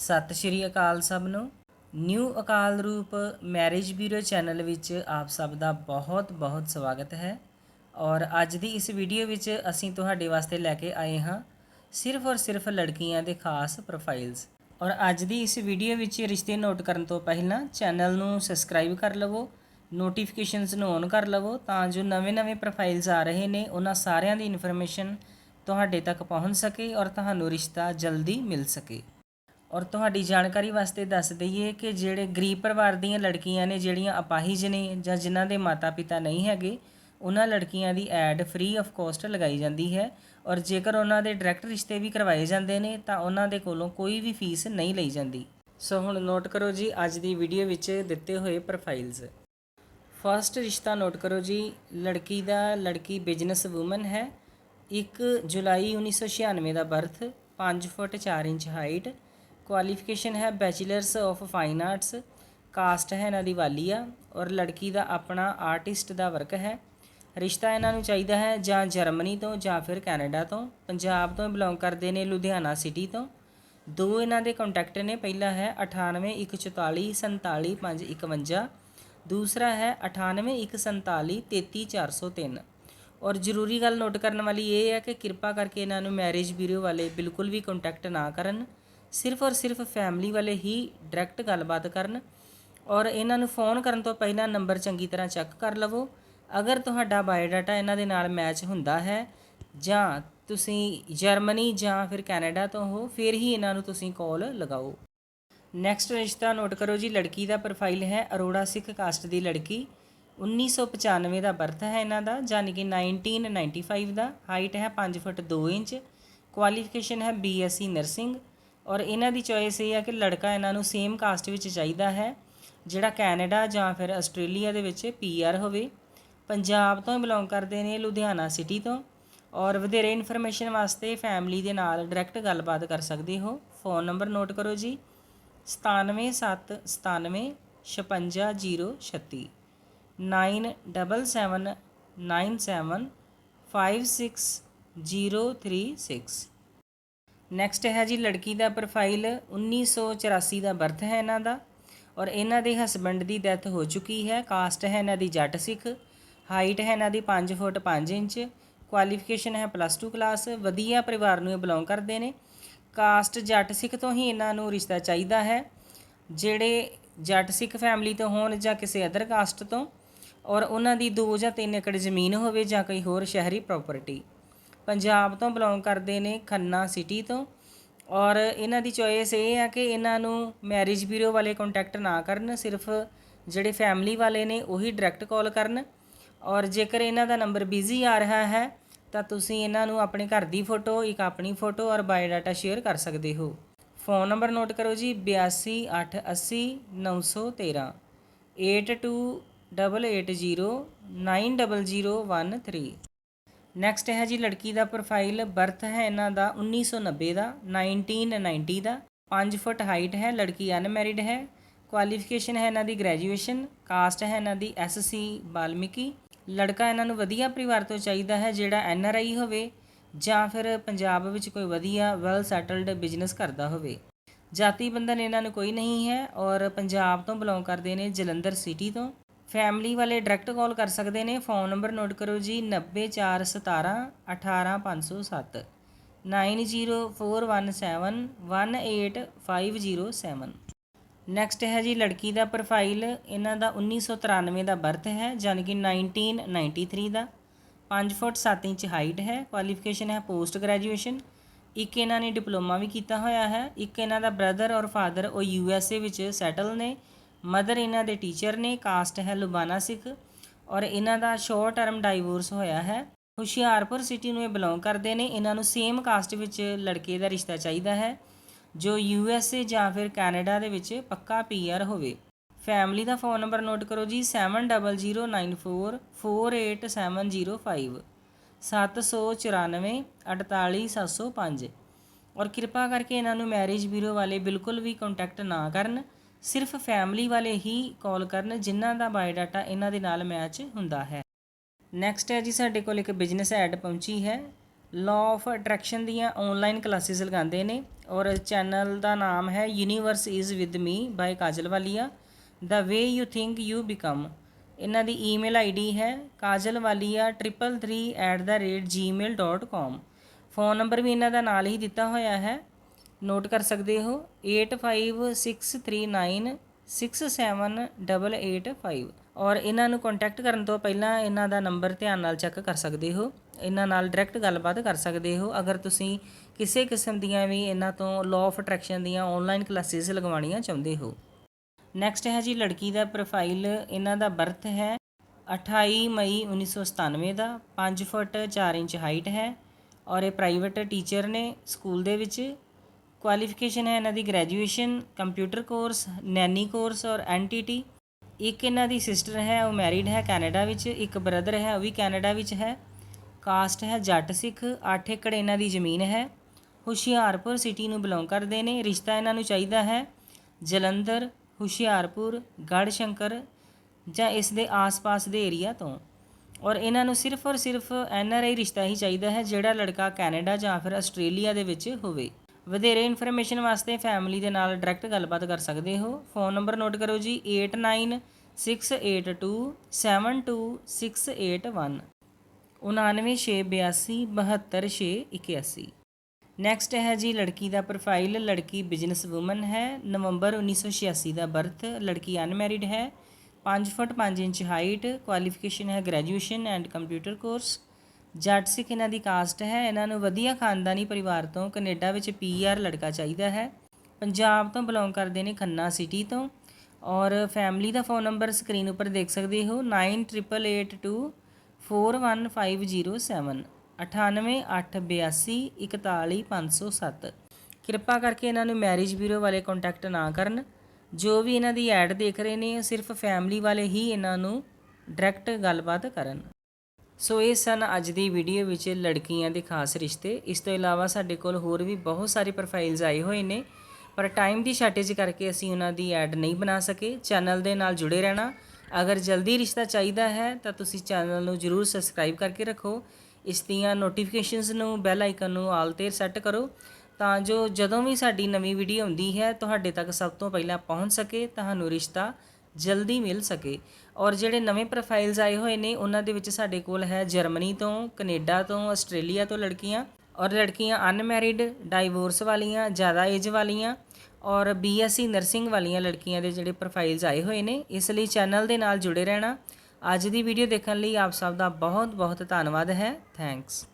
ਸਤਿ ਸ਼੍ਰੀ ਅਕਾਲ ਸਭ ਨੂੰ। ਨਿਊ ਅਕਾਲ ਰੂਪ ਮੈਰਿਜ ਬਿਊਰੋ ਚੈਨਲ ਵਿੱਚ ਆਪ ਸਭ ਦਾ ਬਹੁਤ ਬਹੁਤ ਸਵਾਗਤ ਹੈ। ਔਰ ਅੱਜ ਦੀ ਇਸ ਵੀਡੀਓ ਵਿੱਚ ਅਸੀਂ ਤੁਹਾਡੇ ਵਾਸਤੇ ਲੈ ਕੇ ਆਏ ਹਾਂ ਸਿਰਫ ਔਰ ਸਿਰਫ ਲੜਕੀਆਂ ਦੇ ਖਾਸ ਪ੍ਰੋਫਾਈਲਸ ਔਰ ਅੱਜ ਦੀ ਇਸ ਵੀਡੀਓ ਵਿੱਚ ਰਿਸ਼ਤੇ ਨੋਟ ਕਰਨ ਤੋਂ ਪਹਿਲਾਂ ਚੈਨਲ ਨੂੰ ਸਬਸਕ੍ਰਾਈਬ ਕਰ ਲਵੋ ਨੋਟੀਫਿਕੇਸ਼ਨਸ ਨੂੰ ਔਨ ਕਰ ਲਵੋ ਤਾਂ ਜੋ ਨਵੇਂ-ਨਵੇਂ ਪ੍ਰੋਫਾਈਲਸ ਆ ਰਹੇ ਨੇ, ਉਹਨਾਂ ਸਾਰਿਆਂ ਦੀ ਇਨਫੋਰਮੇਸ਼ਨ ਤੁਹਾਡੇ ਤੱਕ ਪਹੁੰਚ ਸਕੇ ਔਰ ਤੁਹਾਨੂੰ ਰਿਸ਼ਤਾ ਜਲਦੀ ਮਿਲ ਸਕੇ। ਔਰ ਤੁਹਾਡੀ ਜਾਣਕਾਰੀ ਵਾਸਤੇ ਦੱਸ ਦਈਏ ਕਿ ਜਿਹੜੇ ਗਰੀਬ ਪਰਿਵਾਰ ਦੀਆਂ ਲੜਕੀਆਂ ਨੇ, ਜਿਹੜੀਆਂ ਅਪਾਹਿਜ ਨੇ ਜਾਂ ਜਿਨ੍ਹਾਂ ਦੇ ਮਾਤਾ-ਪਿਤਾ ਨਹੀਂ ਹੈਗੇ, ਉਹਨਾਂ ਲੜਕੀਆਂ ਦੀ ਐਡ ਫ੍ਰੀ ਆਫ ਕਾਸਟ ਲਗਾਈ ਜਾਂਦੀ ਹੈ। ਔਰ ਜੇਕਰ ਉਹਨਾਂ ਦੇ ਡਾਇਰੈਕਟ ਰਿਸ਼ਤੇ ਵੀ ਕਰਵਾਏ ਜਾਂਦੇ ਨੇ, ਤਾਂ ਉਹਨਾਂ ਦੇ ਕੋਲੋਂ ਕੋਈ ਵੀ ਫੀਸ ਨਹੀਂ ਲਈ ਜਾਂਦੀ। ਸੋ ਹੁਣ ਨੋਟ ਕਰੋ ਜੀ, ਅੱਜ ਦੀ ਵੀਡੀਓ ਵਿੱਚ ਦਿੱਤੇ ਹੋਏ ਪ੍ਰੋਫਾਈਲਸ ਫਰਸਟ ਰਿਸ਼ਤਾ ਨੋਟ ਕਰੋ ਜੀ, ਲੜਕੀ ਦਾ ਲੜਕੀ ਬਿਜ਼ਨਸ ਵੂਮਨ ਹੈ। 1 ਜੁਲਾਈ 1996 ਦਾ birth 5 foot 4 inch height qualification ਹੈ bachelors of fine arts caste ਹੈ ਇਹਨਾਂ ਦੀ ਵਾਲੀ ਆ, ਔਰ ਲੜਕੀ ਦਾ ਆਪਣਾ ਆਰਟਿਸਟ ਦਾ ਵਰਕ ਹੈ। ਰਿਸ਼ਤਾ ਇਹਨਾਂ ਨੂੰ ਚਾਹੀਦਾ ਹੈ ਜਾਂ ਜਰਮਨੀ ਤੋਂ ਜਾਂ ਫਿਰ ਕੈਨੇਡਾ ਤੋਂ। ਪੰਜਾਬ ਤੋਂ ਬਿਲੋਂਗ ਕਰਦੇ ਨੇ ਲੁਧਿਆਣਾ ਸਿਟੀ ਤੋਂ। ਦੋ ਇਹਨਾਂ ਦੇ ਕੰਟੈਕਟ ਨੇ, ਪਹਿਲਾ ਹੈ 9814477551 ਦੂਸਰਾ ਹੈ 9814733403 ਔਰ ਜ਼ਰੂਰੀ ਗੱਲ ਨੋਟ ਕਰਨ ਵਾਲੀ ਇਹ ਹੈ ਕਿ ਕਿਰਪਾ ਕਰਕੇ ਇਹਨਾਂ ਨੂੰ ਮੈਰਿਜ ਬਿਊਰੋ ਵਾਲੇ ਬਿਲਕੁਲ ਵੀ ਕੰਟੈਕਟ ਨਾ ਕਰਨ। ਸਿਰਫ ਔਰ ਸਿਰਫ ਫੈਮਿਲੀ ਵਾਲੇ ਹੀ ਡਾਇਰੈਕਟ ਗੱਲਬਾਤ ਕਰਨ ਔਰ ਇਹਨਾਂ ਨੂੰ ਫੋਨ ਕਰਨ ਤੋਂ ਪਹਿਲਾਂ ਨੰਬਰ ਚੰਗੀ ਤਰ੍ਹਾਂ ਚੈੱਕ ਕਰ ਲਵੋ। ਅਗਰ ਤੁਹਾਡਾ ਬਾਇਓਡਾਟਾ ਇਹਨਾਂ ਦੇ ਨਾਲ ਮੈਚ ਹੁੰਦਾ ਹੈ, ਜਾਂ ਤੁਸੀਂ ਜਰਮਨੀ ਜਾਂ ਫਿਰ ਕੈਨੇਡਾ ਤੋਂ ਹੋ, ਫਿਰ ਹੀ ਇਹਨਾਂ ਨੂੰ ਤੁਸੀਂ ਕਾਲ ਲਗਾਓ। ਨੈਕਸਟ ਰਿਸ਼ਤਾ ਨੋਟ ਕਰੋ ਜੀ, ਲੜਕੀ ਦਾ ਪ੍ਰੋਫਾਈਲ ਹੈ ਅਰੋੜਾ ਸਿੱਖ ਕਾਸਟ ਦੀ ਲੜਕੀ। 1995 ਦਾ ਬਰਥ ਹੈ ਇਹਨਾਂ ਦਾ ਯਾਨੀ ਕਿ 1995 ਦਾ। ਹਾਈਟ ਹੈ 5 ਫੁੱਟ 2 ਇੰਚ। ਕੁਆਲੀਫਿਕੇਸ਼ਨ ਹੈ ਬੀਐਸਸੀ ਨਰਸਿੰਗ ਔਰ ਇਹਨਾਂ ਦੀ ਚੋਇਸ ਇਹ ਹੈ ਕਿ ਲੜਕਾ ਇਹਨਾਂ ਨੂੰ ਸੇਮ ਕਾਸਟ ਵਿੱਚ ਚਾਹੀਦਾ ਹੈ ਜਿਹੜਾ ਕੈਨੇਡਾ ਜਾਂ ਫਿਰ ਆਸਟ੍ਰੇਲੀਆ ਦੇ ਵਿੱਚ ਪੀਆਰ ਹੋਵੇ ਪੰਜਾਬ ਤੋਂ ਬਿਲੋਂਗ ਕਰਦੇ ਨੇ ਲੁਧਿਆਣਾ ਸਿਟੀ ਤੋਂ ਔਰ ਵਧੇਰੇ ਇਨਫੋਰਮੇਸ਼ਨ ਵਾਸਤੇ ਫੈਮਿਲੀ ਦੇ ਨਾਲ ਡਾਇਰੈਕਟ ਗੱਲਬਾਤ ਕਰ ਸਕਦੇ ਹੋ ਫੋਨ ਨੰਬਰ ਨੋਟ ਕਰੋ ਜੀ 9779956036 9797566036 ਨੈਕਸਟ ਹੈ ਜੀ ਲੜਕੀ ਦਾ ਪ੍ਰੋਫਾਈਲ 1984 ਦਾ ਬਰਥ ਹੈ ਇਹਨਾਂ ਦਾ ਔਰ ਇਹਨਾਂ ਦੇ ਹਸਬੰਡ ਦੀ ਡੈਥ ਹੋ ਚੁੱਕੀ ਹੈ। ਕਾਸਟ ਹੈ ਇਹਨਾਂ ਦੀ ਜੱਟ ਸਿੱਖ ਹਾਈਟ ਹੈ ਇਹਨਾਂ ਦੀ 5 ਫੁੱਟ 5 ਇੰਚ ਕੁਆਲੀਫਿਕੇਸ਼ਨ ਹੈ ਪਲੱਸ 2 ਕਲਾਸ ਵਧੀਆ ਪਰਿਵਾਰ ਨੂੰ ਇਹ ਬਿਲੋਂਗ ਕਰਦੇ ਨੇ। ਕਾਸਟ ਜੱਟ ਸਿੱਖ ਤੋਂ ਹੀ ਇਹਨਾਂ ਨੂੰ ਰਿਸ਼ਤਾ ਚਾਹੀਦਾ ਹੈ। ਜਿਹੜੇ ਜੱਟ ਸਿੱਖ ਫੈਮਿਲੀ ਤੋਂ ਹੋਣ ਜਾਂ ਕਿਸੇ ਅਦਰ ਕਾਸਟ ਤੋਂ ਔਰ ਉਹਨਾਂ ਦੀ 2 ਜਾਂ 3 ਏਕੜ ਜ਼ਮੀਨ ਹੋਵੇ ਜਾਂ ਕੋਈ ਹੋਰ ਸ਼ਹਿਰੀ ਪ੍ਰਾਪਰਟੀ ਪੰਜਾਬ ਤੋਂ ਬਿਲੋਂਗ ਕਰਦੇ ਨੇ ਖੰਨਾ ਸਿਟੀ ਤੋਂ। ਔਰ ਇਹਨਾਂ ਦੀ ਚੋਇਸ ਇਹ ਆ ਕਿ ਇਹਨਾਂ ਨੂੰ ਮੈਰਿਜ ਬਿਊਰੋ ਵਾਲੇ ਕੰਟੈਕਟ ਨਾ ਕਰਨ, ਸਿਰਫ ਜਿਹੜੇ ਫੈਮਿਲੀ ਵਾਲੇ ਨੇ ਉਹੀ ਡਾਇਰੈਕਟ ਕਾਲ ਕਰਨ। ਔਰ ਜੇਕਰ ਇਹਨਾਂ ਦਾ ਨੰਬਰ ਬਿਜ਼ੀ ਆ ਰਿਹਾ ਹੈ, ਤਾਂ ਤੁਸੀਂ ਇਹਨਾਂ ਨੂੰ ਆਪਣੇ ਘਰ ਦੀ ਫੋਟੋ ਇੱਕ ਆਪਣੀ ਫੋਟੋ ਔਰ ਬਾਇਓਡਾਟਾ ਸ਼ੇਅਰ ਕਰ ਸਕਦੇ ਹੋ। ਫੋਨ ਨੰਬਰ ਨੋਟ ਕਰੋ ਜੀ 82880913 8288090013 ਨੈਕਸਟ ਹੈ ਜੀ, ਲੜਕੀ ਦਾ ਪ੍ਰੋਫਾਈਲ ਬਰਥ ਹੈ ਇਹਨਾਂ ਦਾ 1990 ਦਾ 1990 ਦਾ 5 ਫੁੱਟ ਹਾਈਟ ਹੈ, ਲੜਕੀ ਅਨਮੈਰਿਡ ਹੈ ਕੁਆਲੀਫਿਕੇਸ਼ਨ ਹੈ ਇਹਨਾਂ ਦੀ ਗ੍ਰੈਜੂਏਸ਼ਨ ਕਾਸਟ ਹੈ ਇਹਨਾਂ ਦੀ ਐਸਸੀ ਬਾਲਮਿਕੀ, ਲੜਕਾ ਇਹਨਾਂ ਨੂੰ ਵਧੀਆ ਪਰਿਵਾਰ ਤੋਂ ਚਾਹੀਦਾ ਹੈ ਜਿਹੜਾ ਐਨਆਰਆਈ ਹੋਵੇ, ਜਾਂ ਫਿਰ ਪੰਜਾਬ ਵਿੱਚ ਕੋਈ ਵਧੀਆ ਵੈਲ ਸੈਟਲਡ ਬਿਜ਼ਨਸ ਕਰਦਾ ਹੋਵੇ। ਜਾਤੀ ਬੰਧਨ ਇਹਨਾਂ ਨੂੰ ਕੋਈ ਨਹੀਂ ਹੈ ਔਰ ਪੰਜਾਬ ਤੋਂ ਬਿਲੋਂਗ ਕਰਦੇ ਨੇ ਜਲੰਧਰ ਸਿਟੀ ਤੋਂ। ਫੈਮਿਲੀ ਵਾਲੇ ਡਾਇਰੈਕਟ ਕਾਲ ਕਰ ਸਕਦੇ ਨੇ। ਫੋਨ ਨੰਬਰ ਨੋਟ ਕਰੋ ਜੀ 90417 18507 9041718507 ਨੈਕਸਟ ਹੈ ਜੀ, ਲੜਕੀ ਦਾ ਪ੍ਰੋਫਾਈਲ ਇਹਨਾਂ ਦਾ 1993 ਦਾ ਬਰਥ ਹੈ ਯਾਨੀ ਕਿ 1993 ਦਾ। 5 ਫੁੱਟ 7 ਇੰਚ ਹਾਈਟ ਹੈ ਕੁਆਲੀਫਿਕੇਸ਼ਨ ਹੈ ਪੋਸਟ ਗ੍ਰੈਜੂਏਸ਼ਨ ਇੱਕ ਇਹਨਾਂ ਨੇ ਡਿਪਲੋਮਾ ਵੀ ਕੀਤਾ ਹੋਇਆ ਹੈ। ਇੱਕ ਇਹਨਾਂ ਦਾ ਬ੍ਰਦਰ ਔਰ ਫਾਦਰ ਉਹ ਯੂ ਐਸ ਏ ਵਿੱਚ ਸੈਟਲ ਨੇ। ਮਦਰ ਇਹਨਾਂ ਦੇ ਟੀਚਰ ਨੇ, ਕਾਸਟ ਹੈ ਲੁਬਾਨਾ ਸਿੱਖ ਔਰ ਇਹਨਾਂ ਦਾ ਸ਼ਾਰਟ ਟਰਮ ਡਾਈਵੋਰਸ ਹੋਇਆ ਹੈ। ਹੁਸ਼ਿਆਰਪੁਰ ਸਿਟੀ ਨੂੰ ਇਹ ਬਿਲੋਂਗ ਕਰਦੇ ਨੇ। ਇਹਨਾਂ ਨੂੰ ਸੇਮ ਕਾਸਟ ਵਿੱਚ ਲੜਕੇ ਦਾ ਰਿਸ਼ਤਾ ਚਾਹੀਦਾ ਹੈ, ਜੋ ਯੂ ਐਸ ਏ ਜਾਂ ਫਿਰ ਕੈਨੇਡਾ ਦੇ ਵਿੱਚ ਪੱਕਾ ਪੀਆਰ ਹੋਵੇ। ਫੈਮਿਲੀ ਦਾ ਫੋਨ ਨੰਬਰ ਨੋਟ ਕਰੋ ਜੀ 7009448705 794 48705 ਔਰ ਕਿਰਪਾ ਕਰਕੇ ਇਹਨਾਂ ਨੂੰ ਮੈਰਿਜ ਬਿਊਰੋ ਵਾਲੇ ਬਿਲਕੁਲ ਵੀ ਕੰਟੈਕਟ ਨਾ ਕਰਨ। ਸਿਰਫ ਫੈਮਿਲੀ ਵਾਲੇ ਹੀ ਕਾਲ ਕਰਨ ਜਿਨ੍ਹਾਂ ਦਾ ਬਾਇਓਡਾਟਾ ਇਹਨਾਂ ਦੇ ਨਾਲ ਮੈਚ ਹੁੰਦਾ ਹੈ। ਨੈਕਸਟ ਹੈ ਜੀ, ਸਾਡੇ ਕੋਲ ਇੱਕ ਬਿਜ਼ਨਸ ਐਡ ਪਹੁੰਚੀ ਹੈ। ਲਾਅ ਆਫ ਅਟਰੈਕਸ਼ਨ ਦੀਆਂ ਆਨਲਾਈਨ ਕਲਾਸਿਸ ਲਗਾਉਂਦੇ ਨੇ ਔਰ ਚੈਨਲ ਦਾ ਨਾਮ ਹੈ universe is with me by Kajal Walia the way you think you become ਇਹਨਾਂ ਦੀ ਈਮੇਲ ਆਈਡੀ ਹੈ kajalwalia333@gmail.com ਫੋਨ ਨੰਬਰ ਵੀ ਇਹਨਾਂ ਦਾ ਨਾਲ ਹੀ ਦਿੱਤਾ ਹੋਇਆ ਹੈ। ਨੋਟ ਕਰ ਸਕਦੇ ਹੋ 8563967885 ਔਰ ਇਹਨਾਂ ਨੂੰ ਕੰਟੈਕਟ ਕਰਨ ਤੋਂ ਪਹਿਲਾਂ ਇਹਨਾਂ ਦਾ ਨੰਬਰ ਧਿਆਨ ਨਾਲ ਚੈੱਕ ਕਰ ਸਕਦੇ ਹੋ। ਇਹਨਾਂ ਨਾਲ ਡਾਇਰੈਕਟ ਗੱਲਬਾਤ ਕਰ ਸਕਦੇ ਹੋ। ਅਗਰ ਤੁਸੀਂ ਕਿਸੇ ਕਿਸਮ ਦੀਆਂ ਵੀ ਇਹਨਾਂ ਤੋਂ ਲਾਅ ਆਫ ਅਟਰੈਕਸ਼ਨ ਦੀਆਂ ਆਨਲਾਈਨ ਕਲਾਸਿਸ ਲਗਵਾਉਣੀਆਂ ਚਾਹੁੰਦੇ ਹੋ। ਨੈਕਸਟ ਹੈ ਜੀ ਲੜਕੀ ਦਾ ਪ੍ਰੋਫਾਈਲ ਇਹਨਾਂ ਦਾ ਬਰਥ ਹੈ 28 ਮਈ 1997 ਦਾ। 5 ਫੁੱਟ 4 ਇੰਚ ਹਾਈਟ ਹੈ। ਔਰ ਇਹ ਪ੍ਰਾਈਵੇਟ ਟੀਚਰ ਨੇ। ਸਕੂਲ ਦੇ ਵਿੱਚ ਕੁਆਲੀਫਿਕੇਸ਼ਨ ਹੈ ਇਹਨਾਂ ਦੀ graduation computer course nanny course ਔਰ ਐਨਟੀਟੀ ਇੱਕ ਇਹਨਾਂ ਦੀ ਸਿਸਟਰ ਹੈ, ਉਹ ਮੈਰਿਡ ਹੈ ਕੈਨੇਡਾ ਵਿੱਚ, ਇੱਕ ਬ੍ਰਦਰ ਹੈ, ਉਹ ਵੀ ਕੈਨੇਡਾ ਵਿੱਚ ਹੈ। ਕਾਸਟ ਹੈ ਜੱਟ ਸਿੱਖ 8 ਏਕੜ ਇਹਨਾਂ ਦੀ ਜ਼ਮੀਨ ਹੈ। ਹੁਸ਼ਿਆਰਪੁਰ ਸਿਟੀ ਨੂੰ ਬਿਲੋਂਗ ਕਰਦੇ ਨੇ, ਰਿਸ਼ਤਾ ਇਹਨਾਂ ਨੂੰ ਚਾਹੀਦਾ ਹੈ। ਜਲੰਧਰ, ਹੁਸ਼ਿਆਰਪੁਰ ਗੜ੍ਹ ਸ਼ੰਕਰ ਜਾਂ ਇਸ ਦੇ ਆਸ-ਪਾਸ ਦੇ ਏਰੀਆ ਤੋਂ। ਔਰ ਇਹਨਾਂ ਨੂੰ ਸਿਰਫ ਔਰ ਸਿਰਫ ਐਨ ਆਰ ਆਈ ਰਿਸ਼ਤਾ ਹੀ ਚਾਹੀਦਾ ਹੈ, ਜਿਹੜਾ ਲੜਕਾ ਕੈਨੇਡਾ ਜਾਂ ਫਿਰ ਆਸਟ੍ਰੇਲੀਆ ਦੇ ਵਿੱਚ ਹੋਵੇ। ਵਧੇਰੇ ਇਨਫੋਰਮੇਸ਼ਨ ਵਾਸਤੇ ਫੈਮਿਲੀ ਦੇ ਨਾਲ ਡਾਇਰੈਕਟ ਗੱਲਬਾਤ ਕਰ ਸਕਦੇ ਹੋ। ਫੋਨ ਨੰਬਰ ਨੋਟ ਕਰੋ ਜੀ 8968272681 9962872681 ਨੈਕਸਟ ਹੈ ਜੀ ਲੜਕੀ ਦਾ ਪ੍ਰੋਫਾਈਲ ਲੜਕੀ ਬਿਜ਼ਨਸ ਵੂਮਨ ਹੈ। ਨਵੰਬਰ 1986 ਦਾ ਬਰਥ ਲੜਕੀ ਅਨਮੈਰਿਡ ਹੈ। 5 ਫੁੱਟ 5 ਇੰਚ ਹਾਈਟ ਕੁਆਲੀਫਿਕੇਸ਼ਨ ਹੈ graduation and computer course Jat Sikh ਇਹਨਾਂ ਦੀ ਕਾਸਟ ਹੈ। ਇਹਨਾਂ ਨੂੰ ਵਧੀਆ ਖਾਨਦਾਨੀ ਪਰਿਵਾਰ ਤੋਂ ਕੈਨੇਡਾ ਵਿੱਚ ਪੀਆਰ ਲੜਕਾ ਚਾਹੀਦਾ ਹੈ। ਪੰਜਾਬ ਤੋਂ ਬਿਲੋਂਗ ਕਰਦੇ ਨੇ ਖੰਨਾ ਸਿਟੀ ਤੋਂ। ਔਰ ਫੈਮਿਲੀ ਦਾ ਫੋਨ ਨੰਬਰ ਸਕਰੀਨ ਉੱਪਰ ਦੇਖ ਸਕਦੇ ਹੋ। 9882415507 9882241507 ਕਿਰਪਾ ਕਰਕੇ ਇਹਨਾਂ ਨੂੰ ਮੈਰਿਜ ਬਿਊਰੋ ਵਾਲੇ ਕੰਟੈਕਟ ਨਾ ਕਰਨ ਜੋ ਵੀ ਇਹਨਾਂ ਦੀ ਐਡ ਦੇਖ ਰਹੇ ਨੇ ਸਿਰਫ ਫੈਮਿਲੀ ਵਾਲੇ ਹੀ ਇਹਨਾਂ ਨੂੰ ਡਾਇਰੈਕਟ ਗੱਲਬਾਤ ਕਰਨ ਸੋ ਇਹ ਸਨ ਅੱਜ ਦੀ ਵੀਡੀਓ ਵਿੱਚ ਲੜਕੀਆਂ ਦੇ ਖਾਸ ਰਿਸ਼ਤੇ। ਇਸ ਤੋਂ ਇਲਾਵਾ ਸਾਡੇ ਕੋਲ ਹੋਰ ਵੀ ਬਹੁਤ ਸਾਰੇ ਪ੍ਰੋਫਾਈਲਸ ਆਏ ਹੋਏ ਨੇ। ਪਰ ਟਾਈਮ ਦੀ ਸ਼ਾਰਟੇਜ ਕਰਕੇ ਅਸੀਂ ਉਹਨਾਂ ਦੀ ਐਡ ਨਹੀਂ ਬਣਾ ਸਕੇ। ਚੈਨਲ ਦੇ ਨਾਲ ਜੁੜੇ ਰਹਿਣਾ। ਅਗਰ ਜਲਦੀ ਰਿਸ਼ਤਾ ਚਾਹੀਦਾ ਹੈ, ਤਾਂ ਤੁਸੀਂ ਚੈਨਲ ਨੂੰ ਜਰੂਰ ਸਬਸਕ੍ਰਾਈਬ ਕਰਕੇ ਰੱਖੋ। ਇਸ ਦੀਆਂ ਨੋਟੀਫਿਕੇਸ਼ਨਸ ਨੂੰ ਬੈਲ ਆਈਕਨ ਨੂੰ ਆਲ ਤੇ ਸੈੱਟ ਕਰੋ। ਤਾਂ ਜੋ ਜਦੋਂ ਵੀ ਸਾਡੀ ਨਵੀਂ ਵੀਡੀਓ ਆਉਂਦੀ ਹੈ, ਤੁਹਾਡੇ ਤੱਕ ਸਭ ਤੋਂ ਪਹਿਲਾਂ ਪਹੁੰਚ ਸਕੇ। ਤੁਹਾਨੂੰ ਰਿਸ਼ਤਾ ਜਲਦੀ ਮਿਲ ਸਕੇ। ਔਰ ਜਿਹੜੇ ਨਵੇਂ ਪ੍ਰੋਫਾਈਲਸ ਆਏ ਹੋਏ ਨੇ, ਉਹਨਾਂ ਦੇ ਵਿੱਚ ਸਾਡੇ ਕੋਲ ਹੈ ਜਰਮਨੀ ਤੋਂ, ਕੈਨੇਡਾ ਤੋਂ, ਆਸਟ੍ਰੇਲੀਆ ਤੋਂ ਲੜਕੀਆਂ। ਔਰ ਲੜਕੀਆਂ ਅਨਮੈਰਿਡ ਡਾਈਵੋਰਸ ਵਾਲੀਆਂ, ਜ਼ਿਆਦਾ ਏਜ ਵਾਲੀਆਂ। ਔਰ ਬੀਐਸਸੀ ਨਰਸਿੰਗ ਵਾਲੀਆਂ ਲੜਕੀਆਂ ਦੇ ਜਿਹੜੇ ਪ੍ਰੋਫਾਈਲਸ ਆਏ ਹੋਏ ਨੇ, ਇਸ ਲਈ ਚੈਨਲ ਦੇ ਨਾਲ ਜੁੜੇ ਰਹਿਣਾ। ਅੱਜ ਦੀ ਵੀਡੀਓ ਦੇਖਣ ਲਈ ਆਪ ਸਭ ਦਾ ਬਹੁਤ ਬਹੁਤ ਧੰਨਵਾਦ ਹੈ। ਥੈਂਕਸ